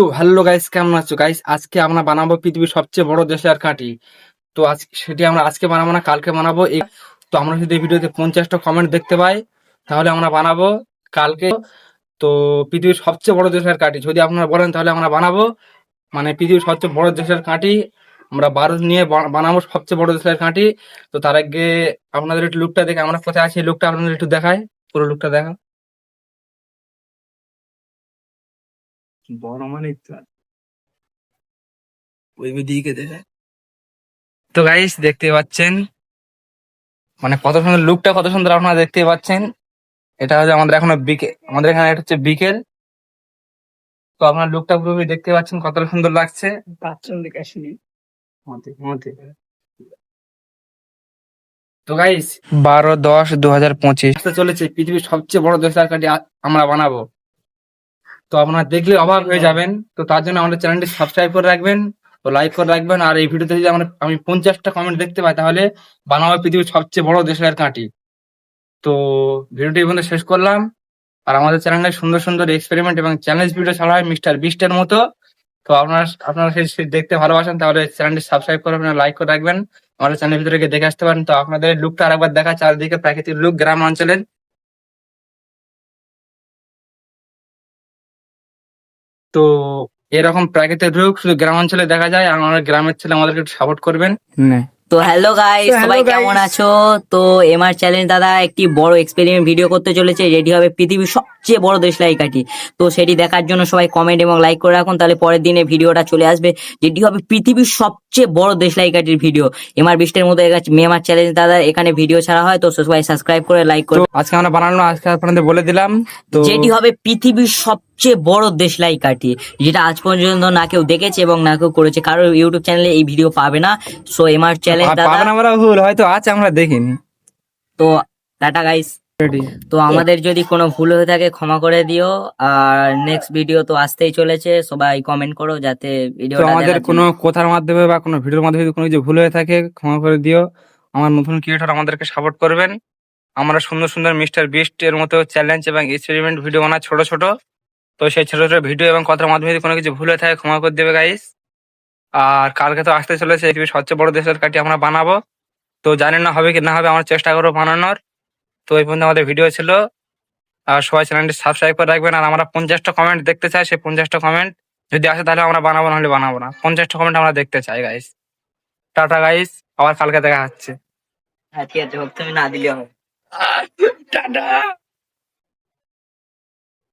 তো hello guys কেমন আছো? গাইস আজকে আমরা বানাবো পৃথিবীর সবচেয়ে বড় দেশের কাঠি তো আজ, সেটি আমরা আজকে বানাবো না, কালকে বানাবো। তো আমরা যদি ভিডিওতে পঞ্চাশটা কমেন্ট দেখতে পাই, তাহলে আমরা বানাবো কালকে। তো পৃথিবীর সবচেয়ে বড় দেশের কাঠি যদি আপনারা বলেন তাহলে আমরা বানাবো। মানে পৃথিবীর সবচেয়ে বড় দেশের কাঠি আমরা ভারত নিয়ে বানাবো সবচেয়ে বড় দেশের কাঠি তো তার আগে আপনাদের একটু লুকটা দেখে, আমরা কোথায় আছি? লুকটা আপনাদের একটু দেখায় পুরো লুকটা দেখা বড় মানে ওই দিকে দেখে। তো গাইস দেখতে পাচ্ছেন? মানে কত সুন্দর লুকটা কত সুন্দর আপনারা দেখতে পাচ্ছেন। এটা হচ্ছে আমাদের এখনও বিকেল আমাদের এখানে এটা হচ্ছে বিকেল। তো আপনার লুকটা পুরোপুরি দেখতে পাচ্ছেন কতটা সুন্দর লাগছে। তো গাইস বারো দশ দু হাজার পঁচিশ চলেছে পৃথিবীর সবচেয়ে বড় দেশের কাটি আমরা বানাবো। তো আপনারা দেখলে অবাক হয়ে যাবেন। তো তার জন্য আমাদের চ্যানেলটি সাবস্ক্রাইব করে রাখবেন তো লাইক করে রাখবেন। আর এই ভিডিওতে যদি আমরা আমি পঞ্চাশটা কমেন্ট দেখতে পাই, তাহলে বানাবো পৃথিবীর সবচেয়ে বড় দেশের কাঁটি। তো ভিডিওটি পর্যন্ত শেষ করলাম। আর আমাদের চ্যানেলে সুন্দর সুন্দর এক্সপেরিমেন্ট এবং চ্যালেঞ্জ ভিডিও ছাড়া হয় মিস্টার বিস্টের মতো। তো আপনারা আপনারা সেই দেখতে ভালোবাসেন, তাহলে চ্যানেলটি সাবস্ক্রাইব করে রাখবেন লাইক করে রাখবেন। আমাদের চ্যানেলের ভিতরে দেখে আসতে পারেন। তো আপনাদের লুকটা আরেকবার দেখা, চারিদিকে প্রাকৃতিক লুক গ্রাম অঞ্চলের। তো এরকম প্রাকৃতিক রূপ শুধু গ্রাম অঞ্চলে দেখা যায় আর আমাদের গ্রামের ছেলে আমাদেরকে একটু সাপোর্ট করবেন। তো হ্যালো গাই সবাই কেমন আছো? তো এমআর চ্যালেঞ্জ দাদা একটি বড় এক্সপেরিমেন্ট ভিডিও করতে চলেছে রেডি হবে পৃথিবীর সবচেয়ে বড় দেশ কাঠি তো সেটি দেখার জন্য সবাই কমেন্ট এবং লাইক করে রাখুন তাহলে পরের দিনে ভিডিওটা চলে আসবে যেটি হবে পৃথিবীর সবচেয়ে বড় দেশ কাঠির ভিডিও এমআর বিস্টের মতো এমআর চ্যালেঞ্জ দাদা এখানে ভিডিও ছাড়া হয় তো সবাই সাবস্ক্রাইব করে লাইক করে আজকে আমরা বানানো আজকে আপনাদের বলে দিলাম তো যেটি হবে পৃথিবীর সবচেয়ে বড় দেশ দেশলাই কাঠি যেটা আজ পর্যন্ত না কেউ দেখেছে এবং না কেউ করেছে। কারও ইউটিউব চ্যানেলে এই ভিডিও পাবে না। সো এমআর চ্যালেঞ্জ আর দাদা পাবে না বলা ভুল হয়তো আছে আমরা দেখিনি। তো টাটা গাইস তো আমাদের যদি কোনো ভুল হয়ে থাকে ক্ষমা করে দিও। আর নেক্সট ভিডিও তো আসতেই চলেছে সবাই কমেন্ট করো যাতে তো ভিডিওটা আমাদের কোনো কথার মাধ্যমে বা কোনো ভিডিওর মাধ্যমে যদি কোনো কিছু ভুল হয়ে থাকে ক্ষমা করে দিও। আমার নতুন ক্রিয়েটর আমাদেরকে সাপোর্ট করবেন। আমরা সুন্দর সুন্দর মিস্টার বিস্ট এর মতো চ্যালেঞ্জ এবং এক্সপেরিমেন্ট ভিডিও বানা ছোট ছোট। তো সেই ছোট ছোট ভিডিও এবং কথার মাধ্যমে যদি কোনো কিছু ভুল হয়ে থাকে ক্ষমা করে দেবে গাইস আর কালকে তো আসতে চলেছে পৃথিবীর সবচেয়ে বড় দেশের কাটি আমরা বানাবো। তো জানি না হবে কি না হবে আমরা চেষ্টা করব বানানোর। তো এই পর্যন্ত আমাদের ভিডিও ছিল। আর সবাই চ্যানেলটি সাবস্ক্রাইব করে রাখবেন। আর আমরা পঞ্চাশটা কমেন্ট দেখতে চাই সেই পঞ্চাশটা কমেন্ট যদি আসে তাহলে আমরা বানাবো নাহলে বানাবো না। পঞ্চাশটা কমেন্ট আমরা দেখতে চাই গাইস টাটা গাইস আবার কালকে দেখা হচ্ছে। হ্যাঁ ঠিক আছে তুমি না দিলেও হবে। টাটা!